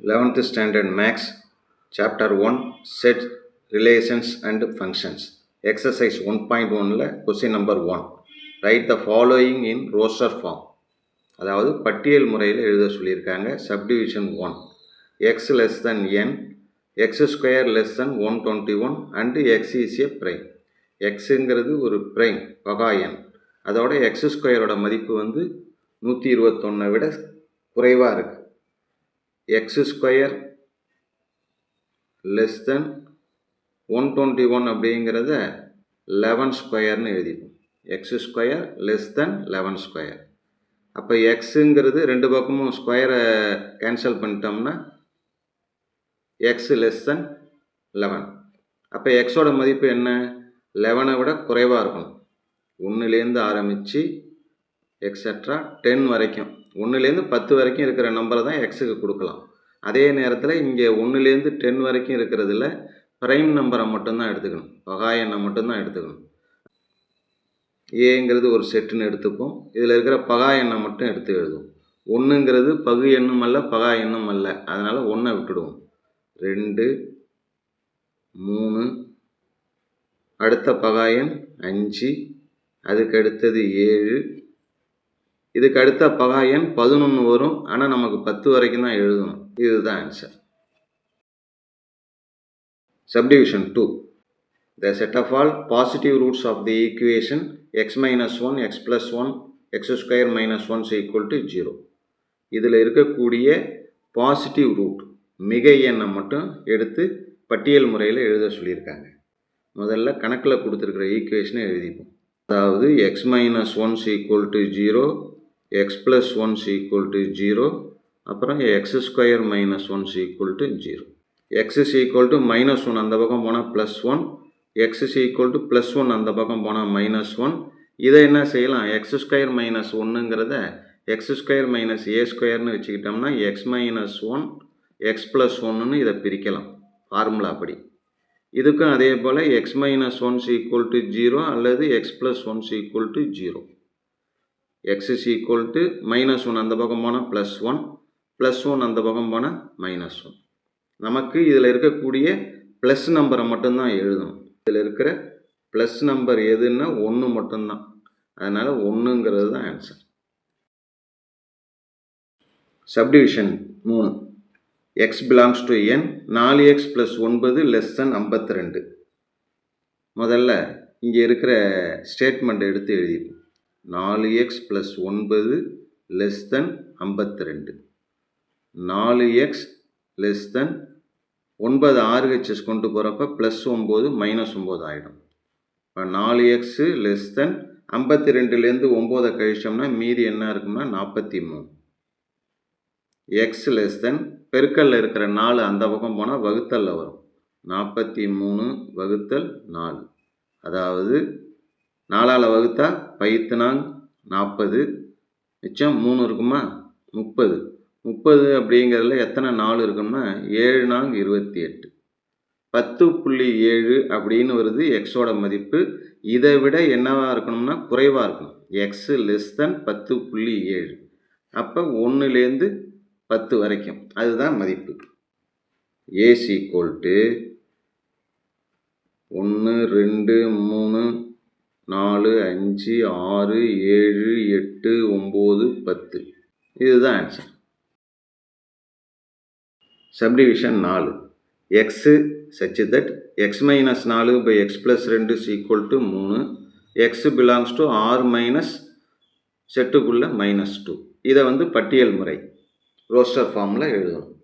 Eleventh standard maths chapter one set relations and functions exercise one point ஒனில் question number one write the following in roster form அதாவது பட்டியல் முறையில் எழுத சொல்லியிருக்காங்க subdivision one x less than N x square less than one twenty one and x is a prime எக்ஸுங்கிறது ஒரு prime பகா என் அதோட X ஸ்கொயரோட மதிப்பு வந்து நூற்றி இருபத்தொன்னை விட குறைவாக இருக்குது x square less than one twenty one அப்படிங்கிறத லெவன் ஸ்கொயர்னு எழுதிப்போம். X square less than eleven square அப்போ எக்ஸுங்கிறது ரெண்டு பக்கமும் ஸ்கொயரை கேன்சல் பண்ணிட்டோம்னா எக்ஸ் லெஸ் தென் லெவன் அப்போ எக்ஸோட மதிப்பு என்ன? லெவனை விட குறைவாக இருக்கணும். ஒன்றுலேருந்து ஆரம்பித்து எக்ஸட்ரா டென் வரைக்கும். ஒன்றுலேருந்து பத்து வரைக்கும் இருக்கிற நம்பரை தான் எக்ஸுக்கு கொடுக்கலாம். அதே நேரத்தில் இங்கே ஒன்றுலேருந்து டென் வரைக்கும் இருக்கிறதுல ப்ரைம் நம்பரை மட்டும்தான் எடுத்துக்கணும். பகா எண்ணை மட்டும்தான் எடுத்துக்கணும். ஏங்கிறது ஒரு செட்டுன்னு எடுத்துப்போம். இதில் இருக்கிற பகா எண்ணை மட்டும் எடுத்து எழுதுவோம். ஒன்றுங்கிறது பகு எண்ணும் அல்ல பகா எண்ணும் அல்ல. அதனால் ஒன்றை விட்டுடுவோம். ரெண்டு மூணு அடுத்த பகா எண் அஞ்சு அதுக்கு அடுத்தது ஏழு இதுக்கு அடுத்த பகா எண் பதினொன்று வரும். ஆனால் நமக்கு பத்து வரைக்கும் தான் எழுதணும். இதுதான் answer subdivision two the set of all positive roots of the equation x minus one x plus one x square minus ones equal to zero இதில் இருக்கக்கூடிய பாசிட்டிவ் ரூட் மிக எண்ணை மட்டும் எடுத்து பட்டியல் முறையில் எழுத சொல்லியிருக்காங்க. முதல்ல கணக்கில் கொடுத்துருக்குற ஈக்குவேஷனை எழுதிப்போம். அதாவது x minus ones equal to zero x plus one equal to zero அப்புறம் x square minus one equal to zero x is equal to minus one அந்த பக்கம் போனால் plus one x is equal to plus one அந்த பக்கம் போனால் minus one இதை என்ன செய்யலாம்? எக்ஸ் ஸ்கொயர் மைனஸ் ஒன்றுங்கிறத எக்ஸ் ஸ்கொயர் மைனஸ் ஏ ஸ்கொயர்னு வச்சுக்கிட்டோம்னா x minus one x plus ஒன்றுன்னு இதை பிரிக்கலாம். ஃபார்முலா படி. இதுக்கும் அதே போல் x minus ones equal to zero அல்லது x plus ones equal to zero x is equal to minus one அந்த பக்கம் போனால் ப்ளஸ் ஒன் ப்ளஸ் ஒன் அந்த பக்கம் போனால் மைனஸ் ஒன் நமக்கு இதில் இருக்கக்கூடிய ப்ளஸ் நம்பரை மட்டும்தான் எழுதணும். இதில் இருக்கிற ப்ளஸ் நம்பர் எதுன்னா ஒன்று மட்டும்தான். அதனால் ஒன்றுங்கிறது தான் ஆன்சர் சப்டிவிஷன் மூணு. எக்ஸ் பிலாங்ஸ் டு என் நாலு எக்ஸ் ப்ளஸ் ஒன்பது லெஸ் தென் ஐம்பத்தி ரெண்டு. முதல்ல இங்கே இருக்கிற ஸ்டேட்மெண்ட் எடுத்து எழுதிப்போம். நாலு எக்ஸ் ப்ளஸ் ஒன்பது லெஸ் தென் ஐம்பத்தி ரெண்டு நாலு எக்ஸ் லெஸ் தென் ஒன்பது ஆர்ஹெச்எஸ் கொண்டு போகிறப்ப ப்ளஸ் ஒம்பது மைனஸ் ஒம்பது ஆகிடும் இப்போ நாலு எக்ஸு லெஸ் தென் ஐம்பத்தி ரெண்டுலேருந்து ஒம்போதை கழிச்சோம்னா மீதி என்ன இருக்கும்னா நாற்பத்தி மூணு எக்ஸ் லெஸ் தென் பெருக்கல்ல இருக்கிற நாலு அந்த பக்கம் போனால் வகுத்தலில் வரும். நாற்பத்தி மூணு வகுத்தல் நாலு. அதாவது நாலால் வகுத்தா பைத்துனாங் நாற்பது மிச்சம் மூணு இருக்குமா? முப்பது. முப்பது அப்படிங்கிறதுல எத்தனை நாள் இருக்கும்னா ஏழு நாங் இருபத்தி எட்டு பத்து புள்ளி ஏழு அப்படின்னு வருது எக்ஸோட மதிப்பு. இதை விட என்னவாக இருக்கணும்னா குறைவாக இருக்கணும். எக்ஸு லெஸ் தென் பத்து புள்ளி ஏழு. அப்போ ஒன்றுலேருந்து பத்து வரைக்கும். அதுதான் மதிப்பு. ஏசி கோல்ட்டு ஒன்று ரெண்டு மூணு நாலு அஞ்சு ஆறு ஏழு எட்டு ஒம்பது பத்து. இதுதான் ஆன்சர் சப்டிவிஷன் நாலு. X such that x minus நாலு பை எக்ஸ் ப்ளஸ் ரெண்டு ஈக்குவல் டு மூணு. X belongs to R minus செட்டுக்குள்ளே minus two இதை வந்து பட்டியல் முறை. ரோஸ்டர் ஃபார்மில் எழுதணும்.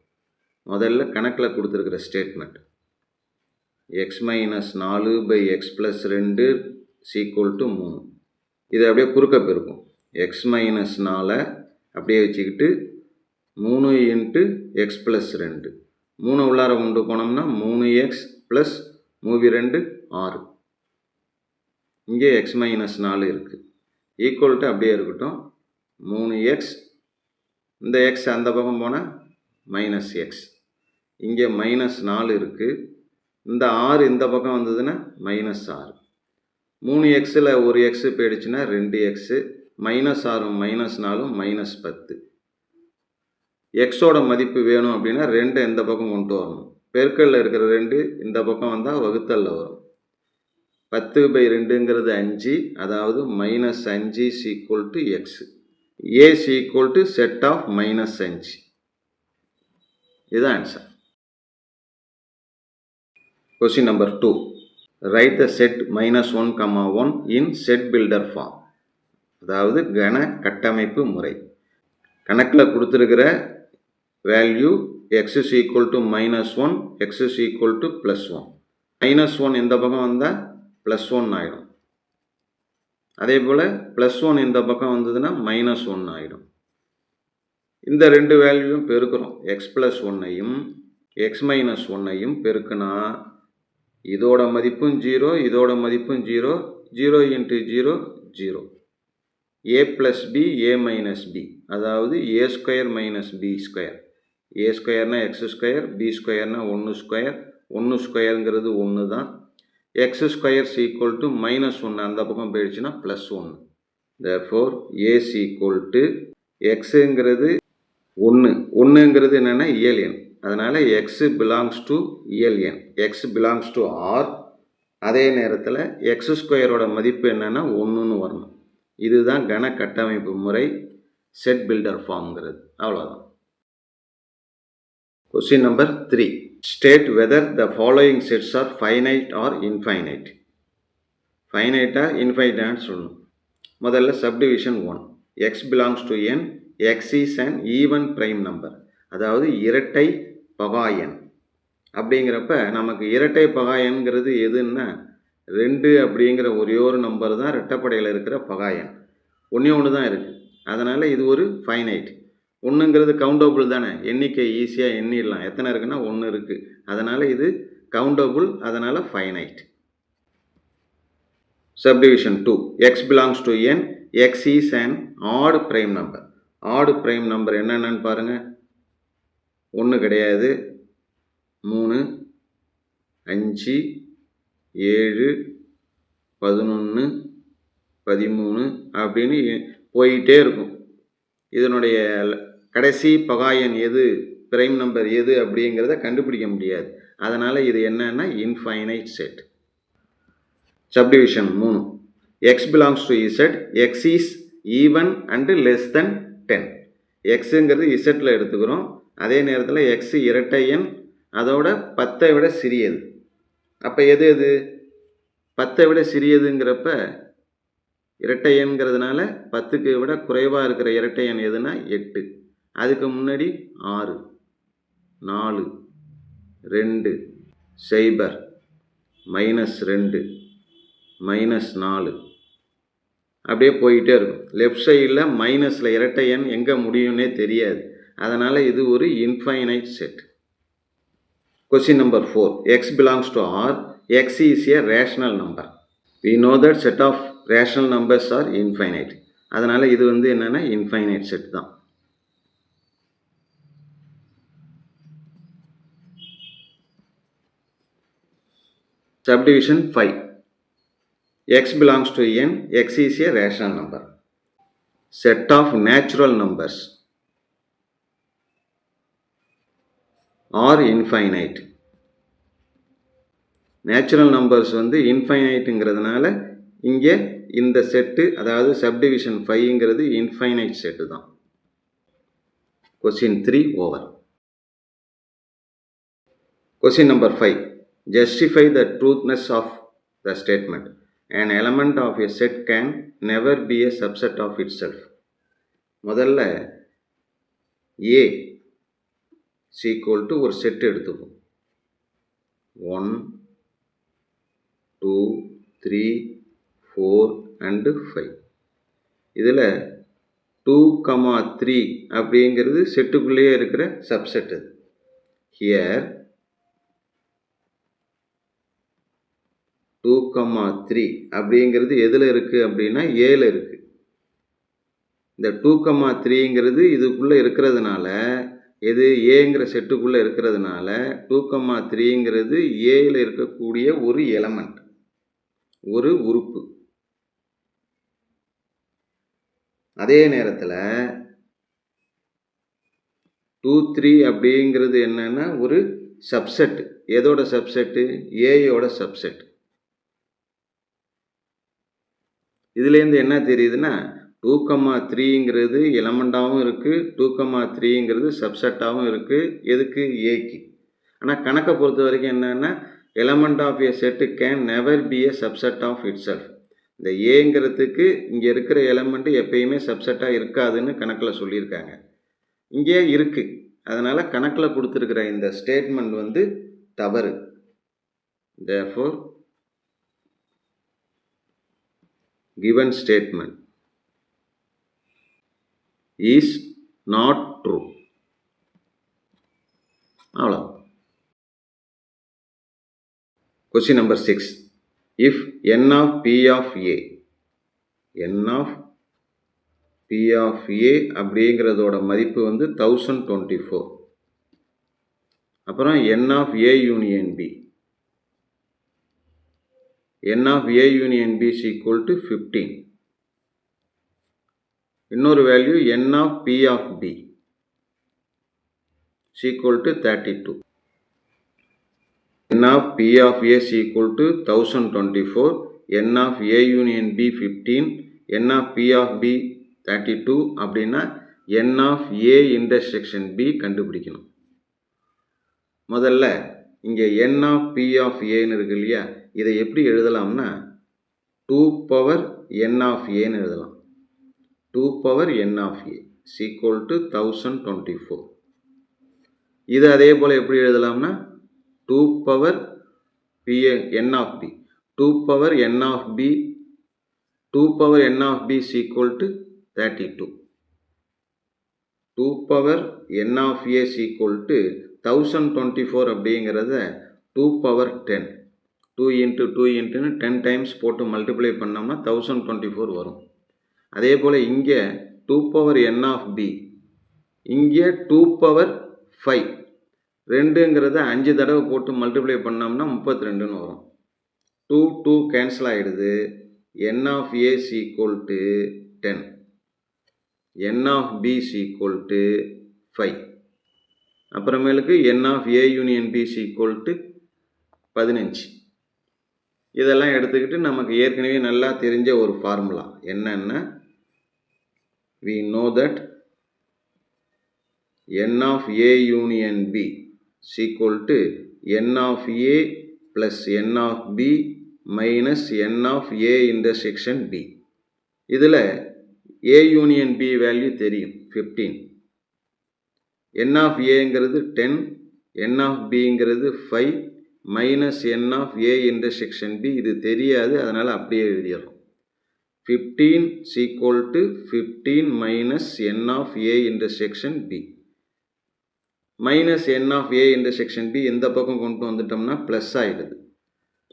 முதல்ல கணக்கில் கொடுத்துருக்குற ஸ்டேட்மெண்ட் எக்ஸ் மைனஸ் நாலு பை எக்ஸ் ப்ளஸ் ரெண்டு சீக்குவல் டு மூணு. இது அப்படியே குறுக்க பெருக்கும். எக்ஸ் மைனஸ் நாலை அப்படியே வச்சுக்கிட்டு மூணு இன்ட்டு எக்ஸ் ப்ளஸ் ரெண்டு. மூணு உள்ளார கொண்டு போனோம்னா மூணு எக்ஸ் ப்ளஸ் மூவி ரெண்டு ஆறு. இங்கே எக்ஸ் மைனஸ் நாலு இருக்குது ஈக்குவல்ட்டு அப்படியே இருக்கட்டும். மூணு எக்ஸ் இந்த எக்ஸ் அந்த பக்கம் போனால் மைனஸ் எக்ஸ் இங்கே மைனஸ் நாலு இருக்குது இந்த ஆறு இந்த பக்கம் வந்ததுன்னா மைனஸ் ஆறு. மூணு எக்ஸில் ஒரு எக்ஸு போயிடுச்சுன்னா ரெண்டு எக்ஸு மைனஸ் ஆறும் மைனஸ் நாலும் மைனஸ் பத்து. எக்ஸோட மதிப்பு வேணும் அப்படின்னா ரெண்டு இந்த பக்கம் கொண்டு வரணும். பெருக்கல்ல இருக்கிற ரெண்டு இந்த பக்கம் வந்தால் வகுத்தல்ல வரும். பத்து பை ரெண்டுங்கிறது அஞ்சு அதாவது மைனஸ் அஞ்சு equal to x A equal to set of minus அஞ்சு. இதுதான் answer question number two write the set minus one comma one in set builder form அதாவது கன கட்டமைப்பு முறை. கணக்கில் கொடுத்துருக்கிற value x is equal to minus one x is equal to plus one minus one இந்த பக்கம் வந்தால் ப்ளஸ் ஒன் ஆகிடும் அதே போல் ப்ளஸ் ஒன் இந்த பக்கம் வந்ததுன்னா மைனஸ் ஒன் ஆகிடும் இந்த ரெண்டு வேல்யூவும் பெருக்கிறோம். எக்ஸ் ப்ளஸ் ஒன்னையும் எக்ஸ் மைனஸ் ஒன்னையும் பெருக்குனா இதோட மதிப்பும் ஜீரோ இதோட மதிப்பும் zero zero into zero zero. A plus B A minus B அதாவது A square minus B square A ஸ்கொயர்னா x square B ஸ்கொயர்னா ஒன்று ஸ்கொயர் ஒன்று ஸ்கொயருங்கிறது ஒன்று தான். X square equal to minus ஒன்று அந்த பக்கம் போயிடுச்சுன்னா ப்ளஸ் ஒன்று தேர்ஃபோர் ஏஸ் ஈக்குவல் டு எக்ஸுங்கிறது ஒன்று ஒன்றுங்கிறது என்னென்னா இயலியன் அதனால் எக்ஸ் பிலாங்ஸ் டு இயல் எக்ஸ் பிலாங்ஸ் டு ஆர் அதே நேரத்தில் எக்ஸ் ஸ்கொயரோட மதிப்பு என்னென்னா ஒன்றுன்னு வரணும். இதுதான் கன கட்டமைப்பு முறை செட் பில்டர் ஃபார்ம்ங்கிறது அவ்வளோதான் question number three state whether the following sets are finite or infinite ஃபைனைட்டாக இன்ஃபைனான்னு சொல்லணும். முதல்ல subdivision one x belongs to N x is and even prime number அதாவது இரட்டை பகாயன். அப்படிங்கிறப்ப நமக்கு இரட்டை பகாயன்கிறது எதுன்னா ரெண்டு அப்படிங்கிற ஒரே ஒரு நம்பர் தான் ரெட்டப்படையில் இருக்கிற பகாயன். ஒன்றே ஒன்று தான் இருக்குது அதனால் இது ஒரு ஃபைனைட் ஒன்றுங்கிறது கவுண்டபுள் தானே. எண்ணிக்கை ஈஸியாக எண்ணிடலாம். எத்தனை இருக்குன்னா ஒன்று இருக்குது அதனால் இது கவுண்டபுள் அதனால் finite subdivision two x belongs to N x is and odd prime number odd prime number என்னென்னு பாருங்கள் ஒன்று கிடையாது. மூணு அஞ்சு ஏழு பதினொன்று பதிமூணு அப்படின்னு போயிட்டே இருக்கும். இதனுடைய கடைசி பகாயன் எது பிரைம் நம்பர் எது அப்படிங்கிறத கண்டுபிடிக்க முடியாது. அதனால் இது என்னன்னா இன்ஃபைனைட் செட் சப்டிவிஷன் மூணு. X belongs to Z x is even and less than ten எக்ஸுங்கிறது இசட்டில் எடுத்துக்கிறோம். அதே நேரத்தில் எக்ஸ் இரட்டை எண் அதோட பத்தை விட சிறியது. அப்போ எது எது? பத்தை விட சிறியதுங்கிறப்ப இரட்டை எண்கிறதுனால பத்துக்கு விட குறைவாக இருக்கிற இரட்டை எண் எதுனா எட்டு. அதுக்கு முன்னாடி ஆறு நாலு ரெண்டு சைபர் மைனஸ் ரெண்டு மைனஸ் நாலு. அப்படியே போயிட்டே இருக்கும். லெஃப்ட் சைடில் மைனஸில் இரட்டை எண் எங்கே முடியும்னே தெரியாது. அதனால் இது ஒரு infinite set question number four x belongs to R x is a rational number we know that set of rational numbers are infinite அதனால் இது வந்து என்னென்னா இன்ஃபைனைட் செட் தான் subdivision five x belongs to N x is a rational number set of natural numbers are infinite natural numbers வந்து இன்ஃபைனைட்டுங்கிறதுனால இங்கே இந்த set அதாவது சப்டிவிஷன் ஃபைவ்ங்கிறது இன்ஃபைனைட் செட்டு தான். Question three over question number five justify the truthness of the statement and element of a set can never be a subset of itself முதல்ல A sequel to ஒரு set எடுத்துப்போம். One two three four and five இதில் two comma three அப்படிங்கிறது செட்டுக்குள்ளேயே இருக்கிற subset அது. Here two comma three அப்படிங்கிறது எதில் இருக்குது அப்படின்னா ஏல இருக்குது இந்த டூ கமா த்ரீங்கிறது இதுக்குள்ளே இருக்கிறதுனால எது ஏங்கிற செட்டுக்குள்ளே இருக்கிறதுனால டூ கம்மா த்ரீங்கிறது ஏயில் இருக்கக்கூடிய ஒரு எலமெண்ட் ஒரு உறுப்பு. அதே நேரத்தில் டூ த்ரீ அப்படிங்கிறது என்னென்னா ஒரு சப்செட்டு எதோட சப்செட்டு ஏயோட சப்செட் இதுலேருந்து என்ன தெரியுதுன்னா டூ கம்மா த்ரீங்கிறது எலமெண்ட்டாகவும் இருக்குது டூ கம்மா த்ரீங்கிறது சப்செட்டாகவும் இருக்குது எதுக்கு? ஏக்கு ஆனால் கணக்கை பொறுத்த வரைக்கும் என்னென்னா element of A set can never be a subset of itself இந்த ஏங்கிறதுக்கு இங்கே இருக்கிற எலமெண்ட்டு எப்பயுமே சப்செட்டாக இருக்காதுன்னு கணக்கில் சொல்லியிருக்காங்க. இங்கே இருக்குது அதனால் கணக்கில் கொடுத்துருக்கிற இந்த ஸ்டேட்மெண்ட் வந்து தவறு. Therefore given statement. Is not true அவ்வளோ question number six if n of P of A n of P of A அப்படிங்கிறதோட மதிப்பு வந்து தௌசண்ட் டுவெண்ட்டி ஃபோர் அப்புறம் n of A union B n of A union B is equal to fifteen இன்னொரு value n of P of B equal to thirty two n of P of A equal to thousand twenty four n of A union B fifteen n of P of B thirty two அப்படின்னா n of A intersection B கண்டுபிடிக்கணும். முதல்ல இங்கே என் of P of ஏன்னு இருக்கு இல்லையா? இதை எப்படி எழுதலாம்னா டூ பவர் என் ஆஃப் ஏன்னு எழுதலாம். Two power n of a is equal to thousand twenty four இது அதே போல் எப்படி எழுதலாம்னா two power P A n of B two power n of B two power n of B is equal to thirty two two power n of A is equal to thousand twenty four அப்படிங்கிறத two power ten two into two இன்ட்டுன்னு ten times போட்டு multiply பண்ணோம்னா thousand twenty four வரும். அதே போல் இங்கே two power n of B இங்கே two power five ரெண்டுங்கிறத அஞ்சு தடவை போட்டு மல்டிப்ளை பண்ணோம்னா முப்பத்தி ரெண்டுன்னு வரும் டூ டூ கேன்சல் ஆகிடுது n of A equal to ten n of B equal to five அப்புறமேலுக்கு n of A union B equal to பதினஞ்சு. இதெல்லாம் எடுத்துக்கிட்டு நமக்கு ஏற்கனவே நல்லா தெரிஞ்ச ஒரு ஃபார்முலா என்னென்னா we know that n of A union B is equal to n of A plus n of B minus n of A intersection B. இதில் A union B value தெரியும் ஃபிஃப்டீன் n of Aங்கிறது ten n of Bங்கிறது 5 minus n of A intersection B இது தெரியாது அதனால் அப்படியே எழுதிடுறோம். Fifteen equal to fifteen minus n of A intersection B minus n of A intersection B இந்த பக்கம் கொண்டு வந்துட்டோம்னா ப்ளஸ் ஆகிடுது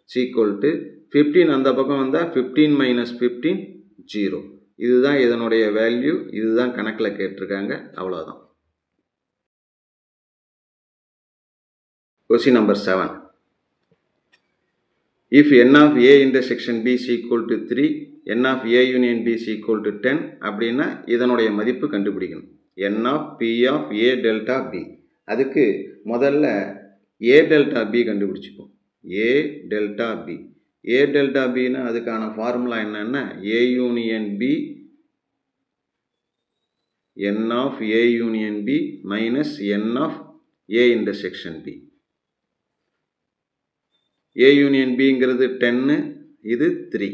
சீக்வல் டு ஃபிஃப்டீன் அந்த பக்கம் வந்தால் ஃபிஃப்டீன் மைனஸ் ஃபிஃப்டீன் ஜீரோ இதுதான் இதனுடைய வேல்யூ இதுதான் கணக்கில் கேட்டிருக்காங்க அவ்வளோதான் question number seven if n of A intersection B equal to three n of A union B equal to ten அப்படின்னா இதனுடைய மதிப்பு கண்டுபிடிக்கணும். N of P of A delta B அதுக்கு முதல்ல A delta B கண்டுபிடிச்சிப்போம். A delta B A delta பின்னா அதுக்கான formula என்னென்னா A union B n of A union B minus n of A intersection B A union பிங்கிறது டென்னு இது three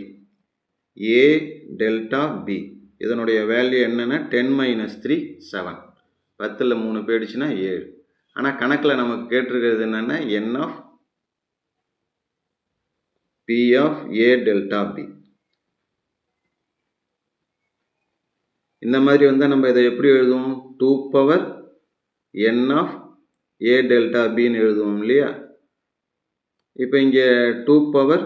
ஏ delta B இதனுடைய value என்னென்னா டென் மைனஸ் த்ரீ செவன் பத்தில் மூணு போயிடுச்சுன்னா ஏழு. ஆனால் கணக்கில் நமக்கு கேட்டிருக்கிறது என்னென்னா n of P of A delta B இந்த மாதிரி வந்தால் நம்ம இதை எப்படி எழுதுவோம்? Two power n of A delta பின்னு எழுதுவோம் இல்லையா? இப்போ இங்கே two power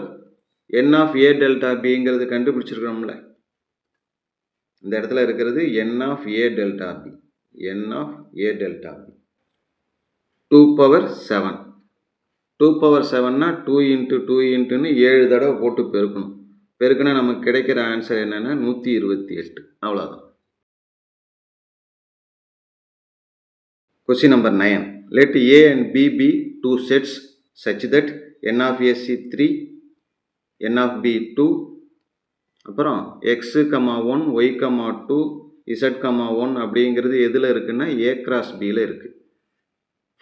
n of A delta பிங்கிறது கண்டுபிடிச்சிருக்கிறோம்ல. இந்த இடத்துல இருக்கிறது n of A delta B n of A delta B two power seven two power செவன்னா two into two இன்ட்டுன்னு ஏழு தடவை போட்டு பெருக்கணும். பெருக்குனா நமக்கு கிடைக்கிற ஆன்சர் என்னென்னா நூற்றி இருபத்தி எட்டு. அவ்வளோதான் question number 9. Let A and B be two sets such that n of A is n of B two அப்புறம் x comma one y comma two z comma one அப்படிங்கிறது எதில் இருக்குன்னா ஏ கிராஸ் பியில் இருக்குது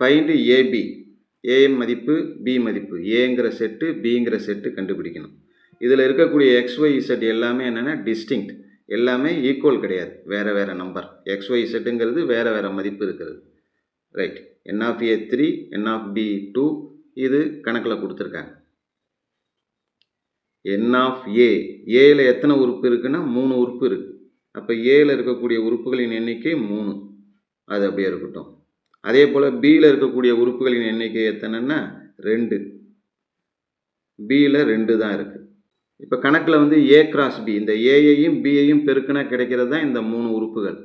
ஃபைண்டு ஏபி ஏ மதிப்பு B மதிப்பு. ஏங்கிற set பிங்கிற செட்டு கண்டுபிடிக்கணும். இதில் இருக்கக்கூடிய எக்ஸ்ஒய் இசட் எல்லாமே என்னென்னா டிஸ்டிங்க்ட் எல்லாமே ஈக்குவல் கிடையாது. வேறு வேறு நம்பர் எக்ஸ்ஒய் இசட்டுங்கிறது வேறு வேறு மதிப்பு இருக்கிறது. Right n of A three n of B two இது கணக்கில் கொடுத்துருக்காங்க. என் ஆஃப் ஏ ஏல எத்தனை உறுப்பு இருக்குன்னா மூணு உறுப்பு இருக்குது அப்போ ஏல இருக்கக்கூடிய உறுப்புகளின் எண்ணிக்கை மூணு. அது அப்படியே இருக்கட்டும். அதே போல் பியில் இருக்கக்கூடிய உறுப்புகளின் எண்ணிக்கை எத்தனைன்னா ரெண்டு. பியில் ரெண்டு தான் இருக்குது இப்போ கணக்கில் வந்து ஏ கிராஸ் பி இந்த ஏயையும் பியையும் பெருக்கினா கிடைக்கிறது தான் இந்த மூணு உறுப்புகள்.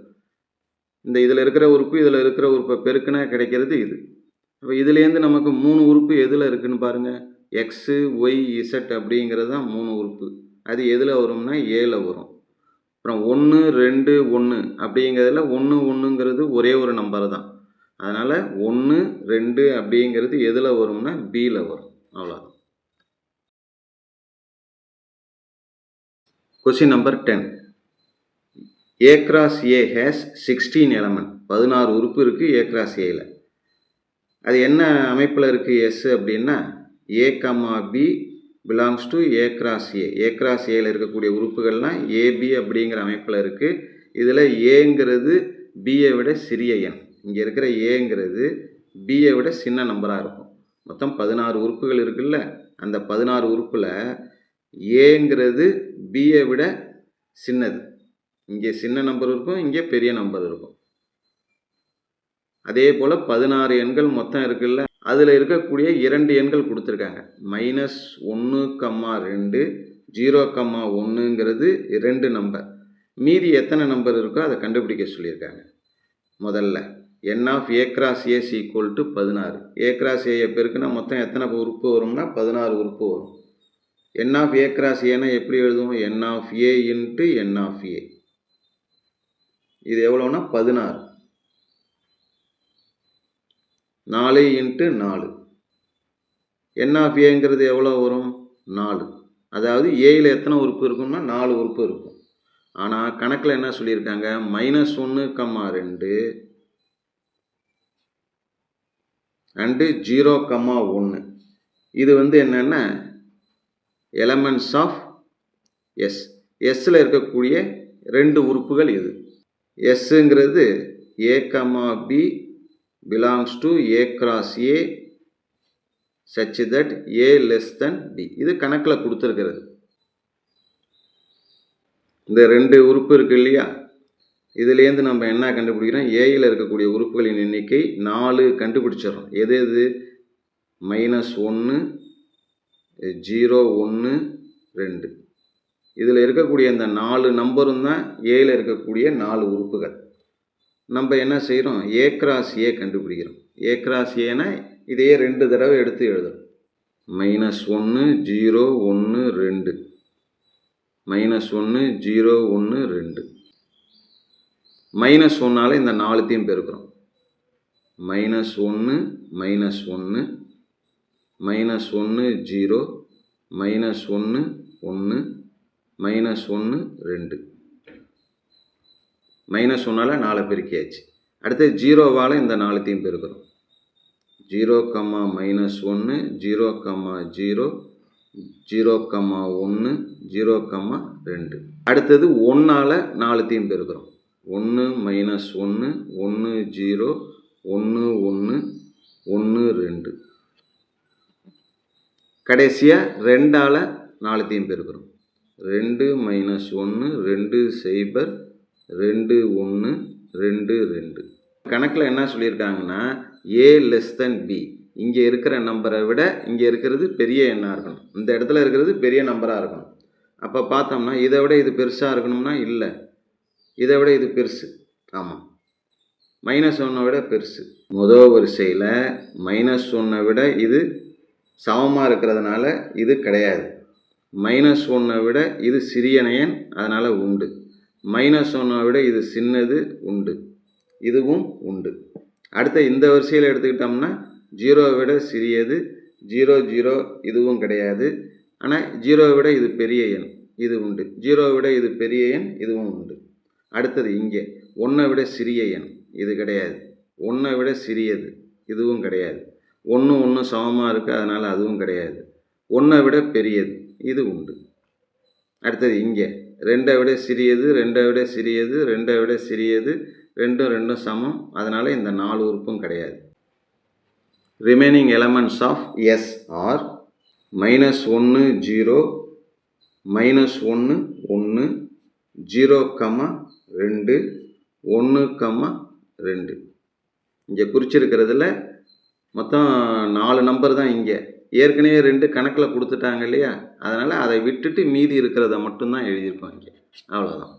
இந்த இதில் இருக்கிற உறுப்பு இதில் இருக்கிற உறுப்பை பெருக்கினா கிடைக்கிறது இது. அப்போ இதுலேருந்து நமக்கு மூணு உறுப்பு எதில் இருக்குன்னு பாருங்கள் எக்ஸு ஒய் இசட் அப்படிங்கிறது தான் மூணு உறுப்பு. அது எதில் வரும்னா ஏல வரும். அப்புறம் ஒன்று ரெண்டு ஒன்று அப்படிங்கிறதுல ஒன்று ஒன்றுங்கிறது ஒரே ஒரு நம்பர் தான். அதனால் ஒன்று ரெண்டு அப்படிங்கிறது எதில் வரும்னா பியில் வரும். அவ்வளோதான் question number ten A cross A has sixteen element பதினாறு உறுப்பு இருக்குது ஏ கிராஸ் ஏயில் அது என்ன அமைப்பில் இருக்குது எஸ் அப்படின்னா A comma B belongs to A cross A A cross ஏல இருக்கக்கூடிய உறுப்புகள்லாம் ஏபி அப்படிங்கிற அமைப்பில் இருக்குது இதில் ஏங்கிறது பியை விட சிறிய எண். இங்கே இருக்கிற ஏங்கிறது பியை விட சின்ன நம்பராக இருக்கும். மொத்தம் பதினாறு உறுப்புகள் இருக்குல்ல? அந்த பதினாறு உறுப்பில் ஏங்கிறது பியை விட சின்னது. இங்கே சின்ன நம்பர் இருக்கும் இங்கே பெரிய நம்பர் இருக்கும். அதே போல் பதினாறு எண்கள் மொத்தம் இருக்குல்ல? அதில் இருக்கக்கூடிய இரண்டு எண்கள் கொடுத்துருக்காங்க. மைனஸ் ஒன்று கம்மா ரெண்டு ஜீரோ கம்மா ஒன்றுங்கிறது ரெண்டு நம்பர் மீதி எத்தனை நம்பர் இருக்கோ அதை கண்டுபிடிக்க சொல்லியிருக்காங்க. முதல்ல n of A cross A's equal to பதினாறு. ஏ கிராஸ் ஏயை பெருக்குனா மொத்தம் எத்தனை உறுப்பு வரும்னா பதினாறு உறுப்பு வரும். என் ஆஃப் ஏ கிராஸ் ஏன்னா எப்படி எழுதுவோம்? N of A into n of A இது எவ்வளோன்னா பதினாறு. நாலு இன்ட்டு நாலு. என் ஆஃப் ஏங்கிறது எவ்வளோ வரும்? நாலு. அதாவது ஏயில் எத்தனை உறுப்பு இருக்கும்னா நாலு உறுப்பு இருக்கும். ஆனால் கணக்கில் என்ன சொல்லியிருக்காங்க? மைனஸ் ஒன்று கம்மா ரெண்டு. அண்டு ஜீரோ கம்மா ஒன்று இது வந்து என்னென்னா எலமெண்ட்ஸ் ஆஃப் எஸ் எஸ்ஸில் இருக்கக்கூடிய ரெண்டு உறுப்புகள் இது. எஸ்ஸுங்கிறது A comma B belongs to A cross A such that A less than B இது கணக்கில் கொடுத்துருக்கிறது. இந்த ரெண்டு உறுப்பு இருக்கு இல்லையா? இதுலேருந்து நம்ம என்ன கண்டுபிடிக்கிறோம்? ஏயில் இருக்கக்கூடிய உறுப்புகளின் எண்ணிக்கை நாலு கண்டுபிடிச்சிடறோம். எது எது? மைனஸ் ஒன்று ஜீரோ ஒன்று ரெண்டு. இதில் இருக்கக்கூடிய இந்த நாலு நம்பரும் தான் ஏயில் இருக்கக்கூடிய நாலு உறுப்புகள். நம்ம என்ன செய்கிறோம்? ஏ கிராஸ் ஏ கண்டுபிடிக்கிறோம். ஏ கிராஸ் ஏன்னா இதையே ரெண்டு தடவை எடுத்து எழுதுறோம். மைனஸ் ஒன்று ஜீரோ ஒன்று ரெண்டு. மைனஸ் ஒன்று ஜீரோ ஒன்று ரெண்டு. மைனஸ் ஒன்னால் இந்த நாலுத்தையும் பெருக்கிறோம். மைனஸ் ஒன்று மைனஸ் ஒன்று மைனஸ் ஒன்று ஜீரோ மைனஸ் ஒன்று ஒன்று மைனஸ் ஒன்று ரெண்டு. மைனஸ் ஒன்றால் நாலு பெருக்கியாச்சு அடுத்து ஜீரோவால் இந்த நாலுத்தையும் பெருக்கிறோம் ஜீரோ கம்மா மைனஸ் ஒன்று zero comma zero zero comma ஒன்று ஜீரோ கம்மா ரெண்டு. அடுத்தது ஒன்றால் நாலுத்தையும் பெருக்கிறோம் ஒன்று மைனஸ் ஒன்று ஒன்று ஜீரோ ஒன்று ஒன்று ஒன்று ரெண்டு. கடைசியாக ரெண்டால் நாலுத்தையும் பெருக்கிறோம் ரெண்டு மைனஸ் ஒன்று ரெண்டு சைபர் ரெண்டு ஒன்று ரெண்டு ரெண்டு. கணக்கில் என்ன சொல்லியிருக்காங்கன்னா ஏ லெஸ் தென் பி இங்கே இருக்கிற நம்பரை விட இங்கே இருக்கிறது பெரிய எண்ணாக இருக்கணும். இந்த இடத்துல இருக்கிறது பெரிய நம்பராக இருக்கணும். அப்போ பார்த்தோம்னா இதை விட இது பெருசாக இருக்கணும்னா இல்லை. இதை விட இது பெருசு. ஆமாம் மைனஸ் ஒன்றை விட பெருசு. முதல் வரிசையில் மைனஸ் ஒன்றை விட இது சமமாக இருக்கிறதுனால இது கிடையாது. மைனஸ் ஒன்றை விட இது சிறிய நயன் அதனால் உண்டு. மைனஸ் ஒன்னை விட இது சின்னது உண்டு. இதுவும் உண்டு. அடுத்த இந்த வரிசையில் எடுத்துக்கிட்டோம்னா ஜீரோவை விட சிறியது ஜீரோ ஜீரோ இதுவும் கிடையாது. ஆனால் ஜீரோவை விட இது பெரிய எண் இது உண்டு. ஜீரோவை விட இது பெரிய எண் இதுவும் உண்டு. அடுத்தது இங்கே ஒன்றை விட சிறிய எண் இது கிடையாது. ஒன்றை விட சிறியது இதுவும் கிடையாது. ஒன்று ஒன்று சமமாக இருக்குது அதனால் அதுவும் கிடையாது. ஒன்றை விட பெரியது இது உண்டு. அடுத்தது இங்கே ரெண்டை விட சிறியது ரெண்டை விட சிறியது ரெண்டை விட சிறியது ரெண்டும் ரெண்டும் சமம். அதனால் இந்த நாலு உறுப்பும் கிடையாது. Remaining elements of S are minus ஒன்று ஜீரோ மைனஸ் ஒன்று ஒன்று ஜீரோ கம்மா ரெண்டு ஒன்று கம்மா ரெண்டு. இங்கே குறிச்சிருக்கிறதுல மொத்தம் நாலு நம்பர் தான் இங்கே. ஏற்கனவே ரெண்டு கணக்கில் கொடுத்துட்டாங்க இல்லையா? அதனால் அதை விட்டுட்டு மீதி இருக்கிறத மட்டும்தான் எழுதியிருக்கோம் இங்கே. அவ்வளோதான்